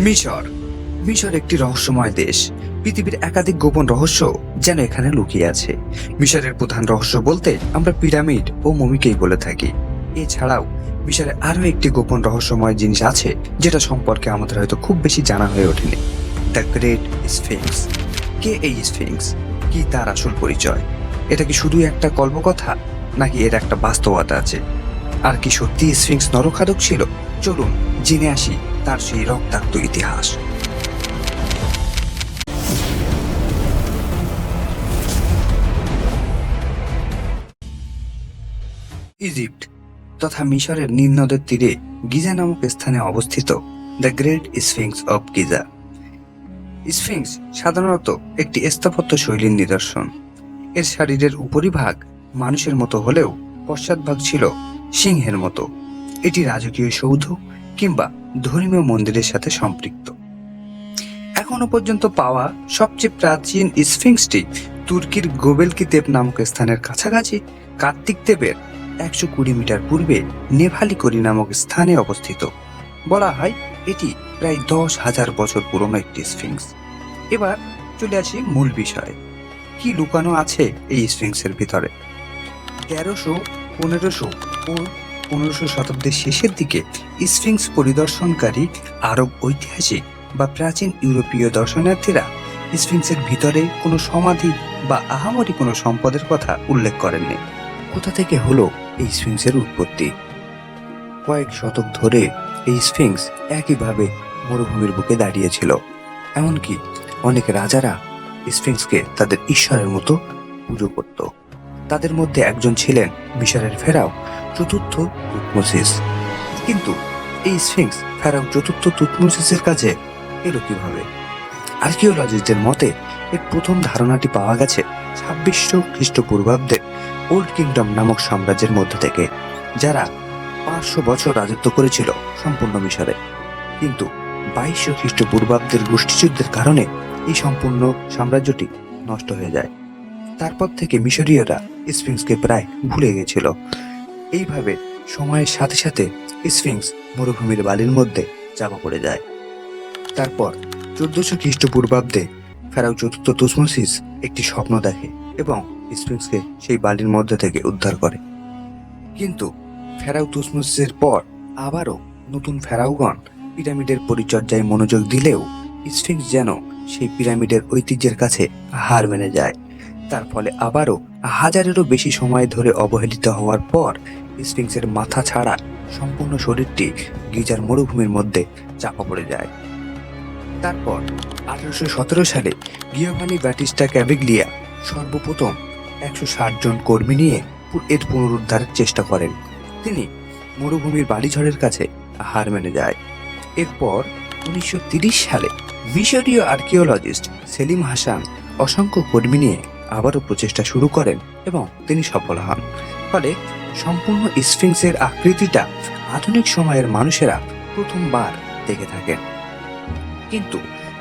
মিশর। মিশর একটি রহস্যময় দেশ। পৃথিবীর একাধিক গোপন রহস্য যেন এখানে লুকিয়ে আছে। মিশরের প্রধান রহস্য বলতে আমরা পিরামিড ও মমিকেই বলে থাকি। এছাড়াও, মিশরে আরও একটি গোপন রহস্যময় জিনিস আছে যেটা সম্পর্কে আমাদের হয়তো খুব বেশি জানা হয়ে ওঠেনি। The great Sphinx. কে এই স্ফিংস? কি তার আসল পরিচয়? এটা কি শুধুই একটা কল্পকথা নাকি এর একটা বাস্তবতা আছে? আর কি সত্যি স্ফিংস নরখাদক ছিল? চলুন জেনে আসি তার সেই রক্তাক্ত ইতিহাস। ইজিপ্ট তথা মিশরের নীল নদের তীরে গিজা নামক স্থানে অবস্থিত the great sphinx of Giza. Sphinx সাধারণত একটি স্থাপত্য শৈলীর নিদর্শন। এর শরীরের উপরিভাগ মানুষের মতো হলেও পশ্চাৎভাগ ছিল সিংহের মতো। এটি রাজকীয় সৌধ কিংবা ধর্মীয় মন্দিরের সাথে সম্পৃক্ত। এখনও পর্যন্ত পাওয়া সবচেয়ে প্রাচীন স্ফিংসটি তুর্কির গোবেলকি দেব নামক স্থানের কাছাকাছি কার্তিক দেবের একশো কুড়ি মিটার পূর্বে নেভালিকরি নামক স্থানে অবস্থিত। বলা হয় এটি প্রায় দশ হাজার বছর পুরনো একটি স্ফিংস। এবার চলে আসি মূল বিষয়ে। কি লুকানো আছে এই স্ফিংসের ভিতরে? তেরোশো, পনেরোশো ও পনেরোশো শতাব্দীর শেষের দিকে স্ফিংস পরিদর্শনকারী আরব ঐতিহাসিক বা প্রাচীন ইউরোপীয় দর্শনার্থীরা স্ফিংসের ভিতরে কোনো সমাধি বা আহামরি কোনো সম্পদের কথা উল্লেখ করেননি। কোথা থেকে হলো এই স্ফিংসের উৎপত্তি? কয়েক শতক ধরে এই স্ফিংস একইভাবে মরুভূমির বুকে দাঁড়িয়েছিল। এমনকি অনেক রাজারা স্ফিংসকে তাদের ঈশ্বরের মতো পুজো করত। তাদের মধ্যে একজন ছিলেন মিশরের ফেরাও, চতুর্থ তুতমোসিস। কিন্তু এই স্ফিংস, ফেরাও, চতুর্থ তুতমোসিসের কাছে এলো কীভাবে? আর্কিওলজিস্টদের মতে, এর প্রথম ধারণাটি পাওয়া গেছে ছাব্বিশশো খ্রিস্টপূর্বাব্দে ওল্ড কিংডম নামক সাম্রাজ্যের মধ্যে থেকে, যারা পাঁচশো বছর রাজত্ব করেছিল সম্পূর্ণ মিশরে। কিন্তু বাইশশো খ্রিস্টপূর্বাব্দের গোষ্ঠীযুদ্ধের কারণে এই সম্পূর্ণ সাম্রাজ্যটি নষ্ট হয়ে যায়। তারপর থেকে মিশরীয়রা স্ফিংসকে প্রায় ভুলে গেছিল। এইভাবে সময়ের সাথে সাথে স্ফিংস মরুভূমির বালির মধ্যে চাপা পড়ে যায়। তারপর চোদ্দশো খ্রিস্টপূর্বাব্দে ফেরাও চতুর্থ তুসমোসিস একটি স্বপ্ন দেখে এবং স্ফিংসকে সেই বালির মধ্যে থেকে উদ্ধার করে। কিন্তু ফেরাও তুসমোসিসের পর আবারও নতুন ফেরাওগণ পিরামিডের পরিচর্যায় মনোযোগ দিলেও স্ফিংস যেন সেই পিরামিডের ঐতিহ্যের কাছে হার মেনে যায়। তার ফলে আবারও হাজারেরও বেশি সময় ধরে অবহেলিত হওয়ার পর স্ফিংসের মাথা ছাড়া সম্পূর্ণ শরীরটি গিজার মরুভূমির মধ্যে চাপা পড়ে যায়। তারপর আঠারোশো সতেরো সালে গিয়োভানি ব্যাটিস্টা ক্যাভিগলিয়া সর্বপ্রথম একশো ষাট জন কর্মী নিয়ে এর পুনরুদ্ধারের চেষ্টা করেন। তিনি মরুভূমির বালিঝড়ের কাছে হার মেনে যায়। এরপর উনিশশো সালে মিশরীয় আর্কিওলজিস্ট সেলিম হাসান অসংখ্য কর্মী নিয়ে আবারও প্রচেষ্টা শুরু করেন এবং তিনি সফল হন। ফলে সম্পূর্ণ স্ফিংসের আকৃতিটা আধুনিক সময়ের মানুষেরা প্রথমবার দেখে থাকেন। কিন্তু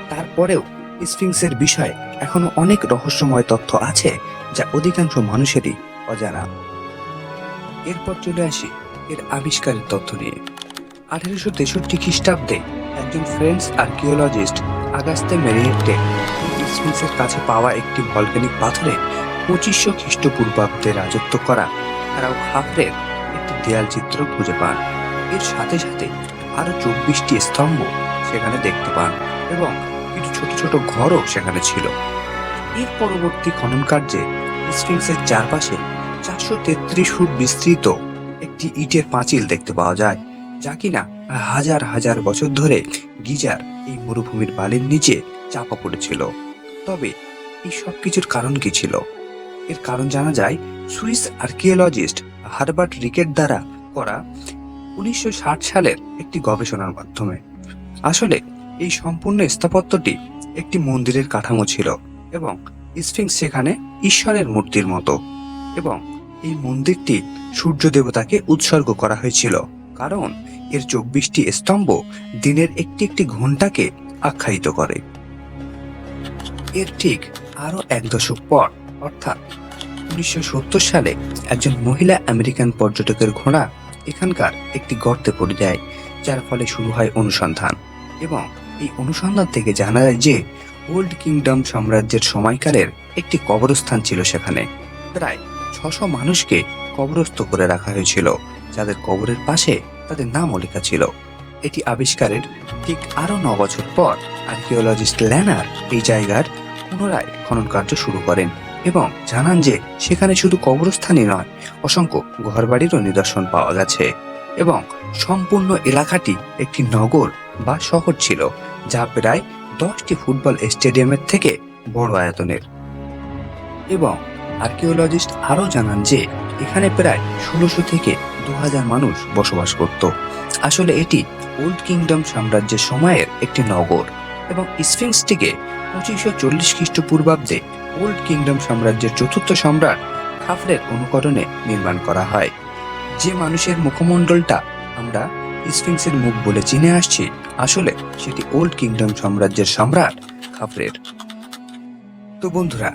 তারপরেও স্ফিংসের বিষয়ে এখনও অনেক রহস্যময় তথ্য আছে যা অধিকাংশ মানুষেরই অজানা। এরপর চলে আসি এর আবিষ্কারের তথ্য নিয়ে। আঠেরোশো তেষট্টি খ্রিস্টাব্দে একজন ফ্রেঞ্চ আর্কিওলজিস্ট আগাস্তে মেরিয়েটে স্ফিংসের কাছে পাওয়া একটি ভলকানিক পাথরে পঁচিশশো খ্রিস্টপূর্বাব্দে রাজত্ব করা ফেরাও খাফরের একটি দেয়াল চিত্র খুঁজে পান। এর সাথে সাথে আরও চব্বিশটি স্তম্ভ সেখানে দেখতে পান এবং কিছু ছোট ছোট ঘরও সেখানে ছিল। এর পরবর্তী খনন কার্যে স্ফিংসের চারপাশে চারশো তেত্রিশ ফুট বিস্তৃত একটি ইটের পাঁচিল দেখতে পাওয়া যায়, যা কিনা হাজার হাজার বছর ধরে গিজার এই মরুভূমির বালির নিচে চাপা পড়েছিল। তবে এই সব কিছুর কারণ কি ছিল? এর কারণ জানা যায় সুইস আর্কিওলজিস্ট হারবার্ট রিকেট দ্বারা করা উনিশশো ষাট সালের একটি গবেষণার মাধ্যমে। আসলে এই সম্পূর্ণ স্থাপত্যটি একটি মন্দিরের কাঠামো ছিল এবং স্ফিংস সেখানে ঈশ্বরের মূর্তির মতো এবং এই মন্দিরটি সূর্য দেবতাকে উৎসর্গ করা হয়েছিল। কারণ এর চব্বিশটি স্তম্ভ দিনের একটি একটি ঘন্টাকে আখ্যায়িত করে। এর ঠিক আরও এক দশক পর, অর্থাৎ উনিশশো সত্তর সালে একজন মহিলা আমেরিকান পর্যটকের ঘোড়া এখানকার একটি গর্তে পড়ে যায়, যার ফলে শুরু হয় অনুসন্ধান। এবং এই অনুসন্ধান থেকে জানা যায় যে, ওল্ড কিংডম সাম্রাজ্যের সময়কালের একটি কবরস্থান ছিল সেখানে। প্রায় ছশো মানুষকে কবরস্থ করে রাখা হয়েছিল, যাদের কবরের পাশে তাদের নামও লেখা ছিল। এটি আবিষ্কারের ঠিক আরও ন বছর পর আর্কিওলজিস্ট ল্যানার এই জায়গার পুনরায় খনন কার্য শুরু করেন এবং জানান যে সেখানে শুধু কবরস্থানই নয়, অসংখ্য ঘরবাড়িরও নিদর্শন পাওয়া গেছে এবং সম্পূর্ণ এলাকাটি একটি নগর বা শহর ছিল, যা প্রায় দশটি ফুটবল স্টেডিয়ামের থেকে বড় আয়তনের। এবং আর্কিওলজিস্ট আরও জানান যে এখানে প্রায় ষোলোশো থেকে দু হাজার মানুষ বসবাস করত। আসলে এটি ওল্ড কিংডম সাম্রাজ্যের সময়ের একটি নগর। এবং স্ফিংসটিকে পঁচিশশো চল্লিশ খ্রিস্টপূর্বাব্দে ওল্ড কিংডম সাম্রাজ্যের চতুর্থ সম্রাট খাফরের অনুকরণে নির্মাণ করা হয়। যে মানুষের মুখমণ্ডলটা আমরা স্ফিংসের মুখ বলে চিনে আসছি, আসলে সেটি ওল্ড কিংডম সাম্রাজ্যের সম্রাট খাফরের তো বন্ধুরা,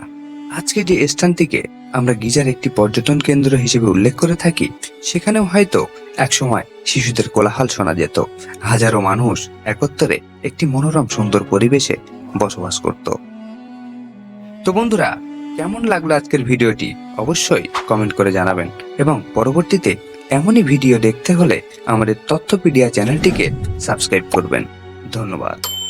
আজকে যে স্থানটিকে আমরা গিজার একটি পর্যটন কেন্দ্র হিসেবে উল্লেখ করে থাকি, সেখানেও হয়তো একসময় শিশুদের কোলাহল শোনা যেত। হাজারো মানুষ একত্রে একটি মনোরম সুন্দর পরিবেশে বসবাস করত। তো বন্ধুরা, কেমন লাগল আজকের ভিডিওটি? অবশ্যই কমেন্ট করে জানাবেন। এবং পরবর্তীতে এমনই ভিডিও দেখতে হলে আমাদের তথ্যপিডিয়া চ্যানেলটিকে সাবস্ক্রাইব করবেন। ধন্যবাদ।